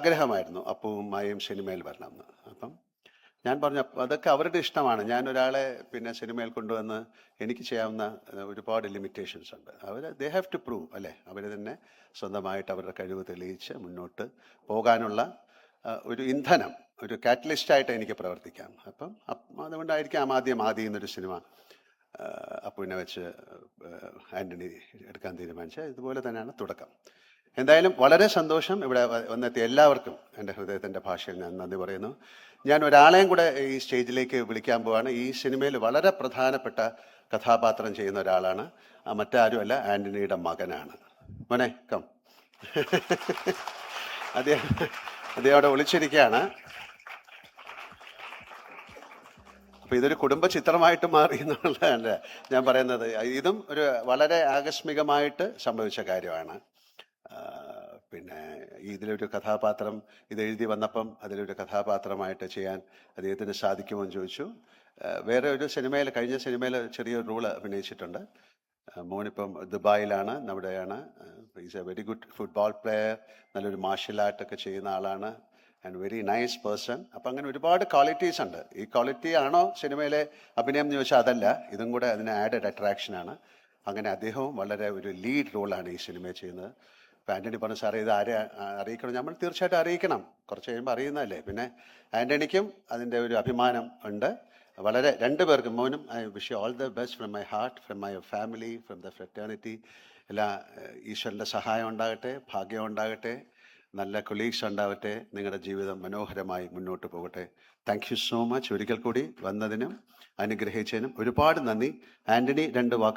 ആഗ്രഹമായിരുന്നു അപ്പവും മായയും സിനിമയിൽ എന്ന്. അപ്പം ഞാൻ പറഞ്ഞു "അപ്പ അതൊക്കെ അവരുടെ ഇഷ്ടമാണ്. ഞാൻ ഒരാളെ പിന്നെ സിനിമയിൽ കൊണ്ടുവന്ന് എനിക്ക് ചെയ്യാവുന്ന ഒരുപാട് ലിമിറ്റേഷൻസ് ഉണ്ട്. അവർ ദേ ഹാവ് ടു പ്രൂവ് അല്ലേ? അവർ തന്നെ സ്വന്തമായിട്ട് അവരുടെ കഴിവ് തെളിയിച്ച് മുന്നോട്ട് പോകാനുള്ള ഒരു ഇന്ധനം ഒരു കാറ്റലിസ്റ്റായിട്ട് എനിക്ക് പ്രവർത്തിക്കാം. അപ്പം അതുകൊണ്ടായിരിക്കാം ആദ്യം ആദ്യം എന്നൊരു സിനിമ അപ്പുവിനെ വെച്ച് ആന്റണി എടുക്കാൻ തീരുമാനിച്ചത്. ഇതുപോലെ തന്നെയാണ് തുടക്കം. എന്തായാലും വളരെ സന്തോഷം ഇവിടെ വന്നെത്തിയ എല്ലാവർക്കും എന്റെ ഹൃദയത്തിന്റെ ഭാഷയിൽ ഞാൻ നന്ദി പറയുന്നു. ഞാൻ ഒരാളെയും കൂടെ ഈ സ്റ്റേജിലേക്ക് വിളിക്കാൻ പോവാണ്. ഈ സിനിമയിൽ വളരെ പ്രധാനപ്പെട്ട കഥാപാത്രം ചെയ്യുന്ന ഒരാളാണ്. മറ്റാരുമല്ല ആന്റണിയുടെ മകനാണ്. മോനെ കം അദ്ദേഹം അദ്ദേഹം അവിടെ വിളിച്ചിരിക്കുകയാണ് അപ്പൊ ഇതൊരു കുടുംബ ചിത്രമായിട്ട് മാറി എന്നുള്ളതല്ല ഞാൻ പറയുന്നത്. ഇതും ഒരു വളരെ ആകസ്മികമായിട്ട് സംഭവിച്ച കാര്യമാണ്. പിന്നെ ഇതിലൊരു കഥാപാത്രം ഇത് എഴുതി വന്നപ്പം അതിലൊരു കഥാപാത്രമായിട്ട് ചെയ്യാൻ അദ്ദേഹത്തിന് സാധിക്കുമോ എന്ന് ചോദിച്ചു. വേറെ ഒരു സിനിമയിൽ കഴിഞ്ഞ സിനിമയിൽ ചെറിയൊരു റോൾ അഭിനയിച്ചിട്ടുണ്ട്. മോനിപ്പം ദുബായിലാണ് നമ്മുടെയാണ് is a very good football player നല്ലൊരു മാർഷ്യൽ ആർട്ടൊക്കെ ചെയ്യുന്ന ആളാണ് ആൻഡ് വെരി നൈസ് പേഴ്സൺ അപ്പം അങ്ങനെ ഒരുപാട് ക്വാളിറ്റീസ് ഉണ്ട്. ഈ ക്വാളിറ്റി ആണോ സിനിമയിലെ അഭിനയം എന്ന് ചോദിച്ചാൽ അതല്ല. ഇതും കൂടെ അതിന് ആഡഡ് അട്രാക്ഷനാണ് അങ്ങനെ അദ്ദേഹവും വളരെ ഒരു ലീഡ് റോളാണ് ഈ സിനിമയിൽ ചെയ്യുന്നത്. ആന്റണി പറഞ്ഞു സാറേ ഇത് ആരെ അറിയിക്കണം. നമ്മൾ തീർച്ചയായിട്ടും അറിയിക്കണം. കുറച്ച് കഴിയുമ്പോൾ അറിയുന്നതല്ലേ. പിന്നെ ആന്റണിക്കും അതിന്റെ ഒരു അഭിമാനം ഉണ്ട്. വളരെ രണ്ട് പേർക്കും മോനും I wish all the best from my heart from my family from the fraternity എല്ലാ ഈശ്വരന്റെ സഹായം ഉണ്ടാകട്ടെ ഭാഗ്യം ഉണ്ടാകട്ടെ നല്ല കൊളീഗ്സ് ഉണ്ടാവട്ടെ നിങ്ങളുടെ ജീവിതം മനോഹരമായി മുന്നോട്ട് പോകട്ടെ. താങ്ക് യു സോ മച്ച് ഒരിക്കൽ കൂടി വന്നതിനും അനുഗ്രഹിച്ചതിനും ഒരുപാട് നന്ദി. ആന്റണി രണ്ട് വാക്ക്